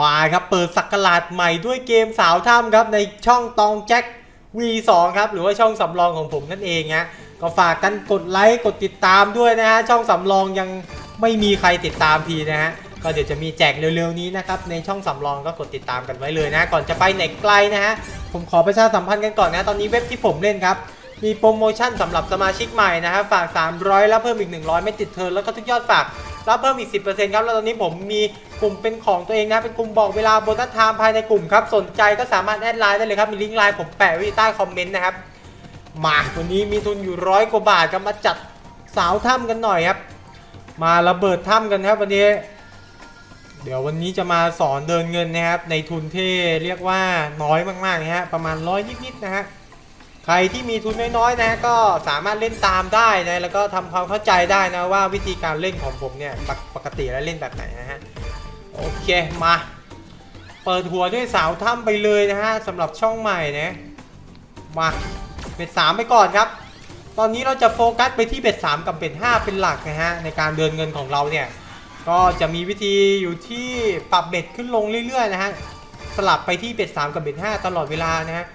มาครับเปิดสักราชใหม่ด้วยเกมสาวถ้ำครับในช่องตองแจ็ค V2 ครับ หรือว่าช่องสำรองของผมนั่นเองฮะก็ฝากกันกดไลค์กดติดตามด้วยนะฮะช่องสำรองยังไม่มีใครติดตามทีนะฮะก็เดี๋ยวจะมีแจกเร็วๆนี้นะครับในช่องสำรองก็กดติดตามกันไว้เลยนะ ก่อนจะไปไหนไกลนะฮะผมขอประชาสัมพันธ์กันก่อนนะ ตอนนี้เว็บที่ผมเล่นครับมีโปรโมชั่นสำหรับสมาชิกใหม่นะฮะฝาก 300 แล้วเพิ่มอีก 100 ไม่ติดเทิร์นแล้วก็ทุกยอดฝากรับเพิ่มอีก 10%ครับแล้วตอนนี้ผมมี ลุ่มเป็นของตัวเองนะ เป็นกลุ่มบอกเวลาโบนัสไทม์ภายในกลุ่มครับ สนใจก็สามารถแอดไลน์ได้เลยครับ มีลิงก์ไลน์ผมแปะไว้ใต้คอมเมนต์นะครับ มาวันนี้มีทุนอยู่ร้อยกว่าบาทครับมาจัดสาวถ้ำกันหน่อยครับ มาระเบิดถ้ำกันครับวันนี้ เดี๋ยววันนี้จะมาสอนเดินเงินนะครับ ในทุนที่เรียกว่าน้อยมากๆนะฮะ ประมาณร้อยนิดๆนะฮะใครที่มีทุนน้อยๆนะก็สามารถเล่นตามได้นะแล้วก็ทำความเข้าใจได้นะว่าวิธีการเล่นของผมเนี่ยปกติแล้วเล่นแบบไหนนะฮะ โอเคมา เปิดหัวด้วยสาวถ้ำไปเลยนะฮะสำหรับช่องใหม่นะมาเบ็ดสามไปก่อนครับ ตอนนี้เราจะโฟกัสไปที่เบ็ดสามกับเบ็ดห้าเป็นหลักนะฮะในการเดินเงินของเราเนี่ยก็จะมีวิธีอยู่ที่ปรับเบ็ดขึ้นลงเรื่อยๆนะฮะสลับไปที่เบ็ดสามกับเบ็ดห้าตลอดเวลานะฮะ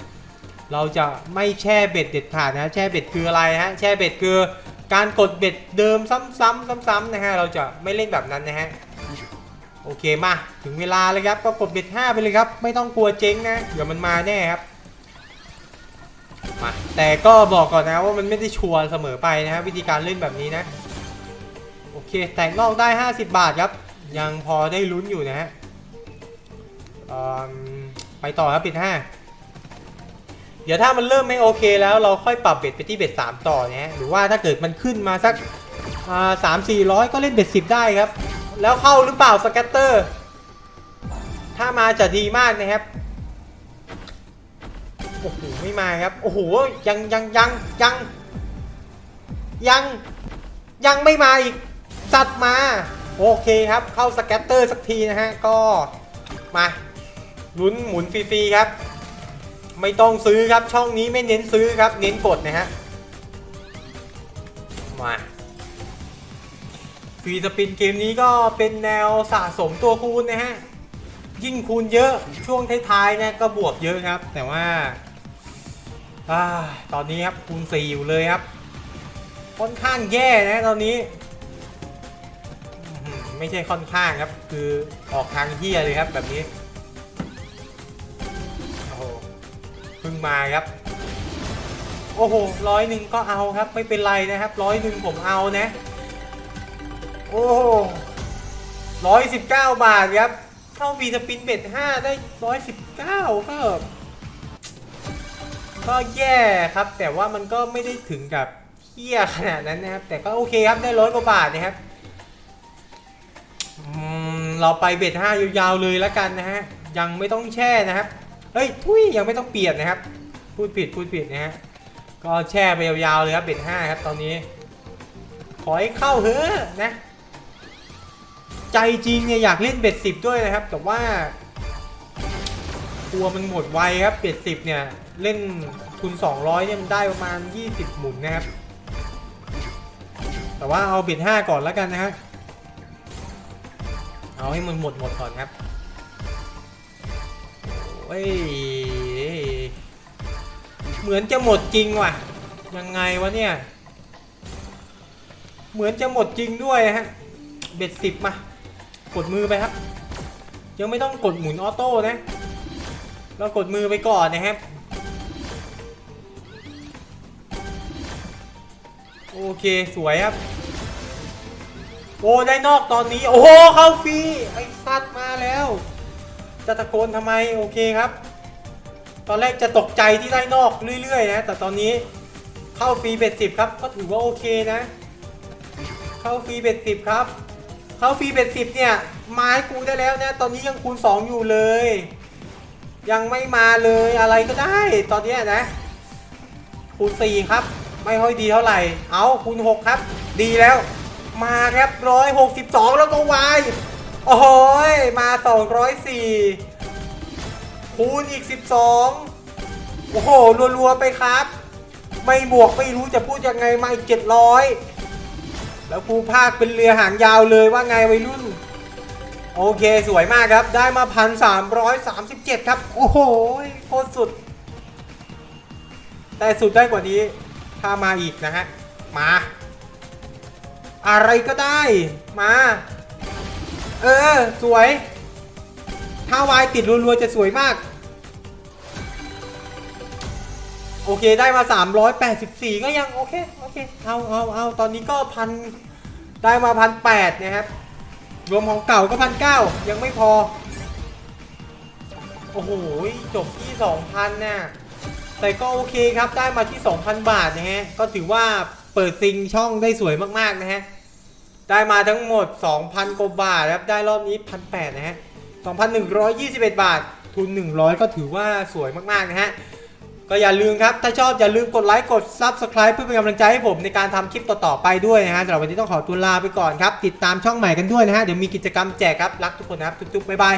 เราจะไม่แช่เบ็ดเด็ดขาดนะแช่เบ็ดคืออะไรฮะแช่เบ็ดคือการกดเบ็ดเดิมซ้ำๆซ้ำๆนะฮะเราจะไม่เล่นแบบนั้นนะฮะ โอเคมาถึงเวลาเลยครับก็กดเบ็ด5ไปเลยครับ ไม่ต้องกลัวเจ๊งนะเดี๋ยวมันมาแน่ครับมาแต่ก็บอกก่อนนะว่ามันไม่ได้ชัวร์เสมอไปนะฮะวิธีการเล่นแบบนี้นะ โอเคแตกนอกได้ 50 บาทครับ ยังพอได้ลุ้นอยู่นะฮะไปต่อครับปิดห้าเดี๋ยวถ้ามันเริ่มไม่โอเคแล้วเราค่อยปรับเบ็ดไปที่เบ็ดสามต่อนะฮะหรือว่าถ้าเกิดมันขึ้นมาสักสามสี่ร้อยก็เล่นเบ็ดสิบได้ครับ แล้วเข้าหรือเปล่าสแกตเตอร์ ถ้ามาจะดีมากนะครับ โอ้โห ไม่มาครับ โอ้โห ยังยังยังยัง ยัง ยังไม่มาอีก จัดมา โอเคครับ เข้าสแกตเตอร์สักทีนะฮะ ก็มาลุ้นหมุนฟรีๆครับ ไม่ต้องซื้อครับ ช่องนี้ไม่เน้นซื้อครับ เน้นกดนะฮะ มา รีสปินเกมนี้ก็เป็นแนวสะสมตัวคูณนะฮะ ยิ่งคูณเยอะช่วงท้ายๆเนี่ยก็บวกเยอะครับ แต่ว่าอาตอนนี้ครับคูณ4อยู่เลยครับ ค่อนข้างแย่นะตอนนี้ ไม่ใช่ค่อนข้างครับ คือออกทางเฮียเลยครับแบบนี้โอ้โหเพิ่งมาครับ โอ้โหร้อยหนึ่งก็เอาครับ ไม่เป็นไรนะครับร้อยหนึ่งผมเอานะ โอ้ร้อยสิบเก้าบาทครับ เข้าฟีสปินเบ็ดห้าได้ร้อยสิบเก้าก็ก็แย่ครับ แต่ว่ามันก็ไม่ได้ถึงกับเฮี้ยขนาดนั้นนะครับ แต่ก็โอเคครับได้ร้อยกว่าบาทนะครับเราไปเบ็ดห้ายาวๆเลยแล้วกันนะฮะ ยังไม่ต้องแช่นะครับ เฮ้ยทุยยังไม่ต้องเปลี่ยนนะครับ พูดผิดพูดผิดนะฮะ ก็แช่ไปยาวๆเลยครับเบ็ดห้าครับตอนนี้ ขอให้เข้าเถอนะ ใจจริงเนี่ยอยากเล่นเบ็ดสิบด้วยนะครับ แต่ว่ากลัวมันหมดไวครับเบ็ดสิบเนี่ย เล่นทุน 200เนี่ยมันได้ประมาณ 20 หมุนนะครับ แต่ว่าเอาเบ็ดห้าก่อนแล้วกันนะฮะเอาให้มันหมดหมดก่อนครับโอ้ยเหมือนจะหมดจริงว่ะ ยังไงวะเนี่ย เหมือนจะหมดจริงด้วยฮะ เบ็ดสิบมากดมือไปครับ ยังไม่ต้องกดหมุนออโต้นะ เรากดมือไปก่อนนะครับ โอเคสวยครับ โอ้ได้นอกตอนนี้ โอ้โหเข้าฟรีไอ้สัตว์มาแล้ว จะตะโกนทำไมโอเคครับ ตอนแรกจะตกใจที่ได้นอกเรื่อยๆนะแต่ตอนนี้เข้าฟรีเบ็ดสิบครับ ก็ถือว่าโอเคนะ เข้าฟรีเบ็ดสิบครับ เขาฟรีเบ็ดสิบเนี่ยไม้กูได้แล้วนะตอนนี้ยังคูณสอยู่เลย ยังไม่มาเลยอะไรก็ได้ ตอนนี้นะคูณสี่ครับ ไม่ค่อยดีเท่าไหร่ เอาคูณหกครับ ดีแล้ว มาครับร้อยหกสิบสองแล้วก็วายโอ้ยมาสองร้อยสี่คูณอีกสิบสองโอ้โหรัวๆไปครับ ไม่บวกไม่รู้จะพูดยังไงมาอีกเจ็ดร้อย แล้วกูพากเป็นเรือหางยาวเลยว่าไงวัยรุ่น โอเคสวยมากครับ ได้มาพันสามร้อยสามสิบเจ็ดครับ โอ้โหโคตรสุด แต่สุดได้กว่านี้ ถ้ามาอีกนะฮะ มา อะไรก็ได้ มา เออ สวย ถ้าวายติดรัวๆจะสวยมาก โอเคได้มา 384 ก็ยังโอเคโอเคเอาเอาเอาตอนนี้ก็พันได้มาพันแปดนะครับรวมของเก่าก็พันเก้ายังไม่พอ โอ้โหจบที่ 2,000น่ะแต่ก็โอเคครับได้มาที่ 2,000 บาทนะฮะก็ถือว่าเปิดซิงช่องได้สวยมากๆนะฮะได้มาทั้งหมด 2,000กว่าบาทครับได้รอบนี้1,800นะฮะ2,121 บาท ทุน 100 ก็ถือว่าสวยมากๆนะฮะ ก็อย่าลืมครับ ถ้าชอบอย่าลืมกดไลค์กด Subscribe เพื่อเป็นกำลังใจให้ผมในการทำคลิปต่อๆไปด้วยนะฮะสำหรับวันนี้ต้องขอตัวลาไปก่อนครับ ติดตามช่องใหม่กันด้วยนะฮะ เดี๋ยวมีกิจกรรมแจกครับ รักทุกคนนะครับจุ๊บๆบ๊ายบาย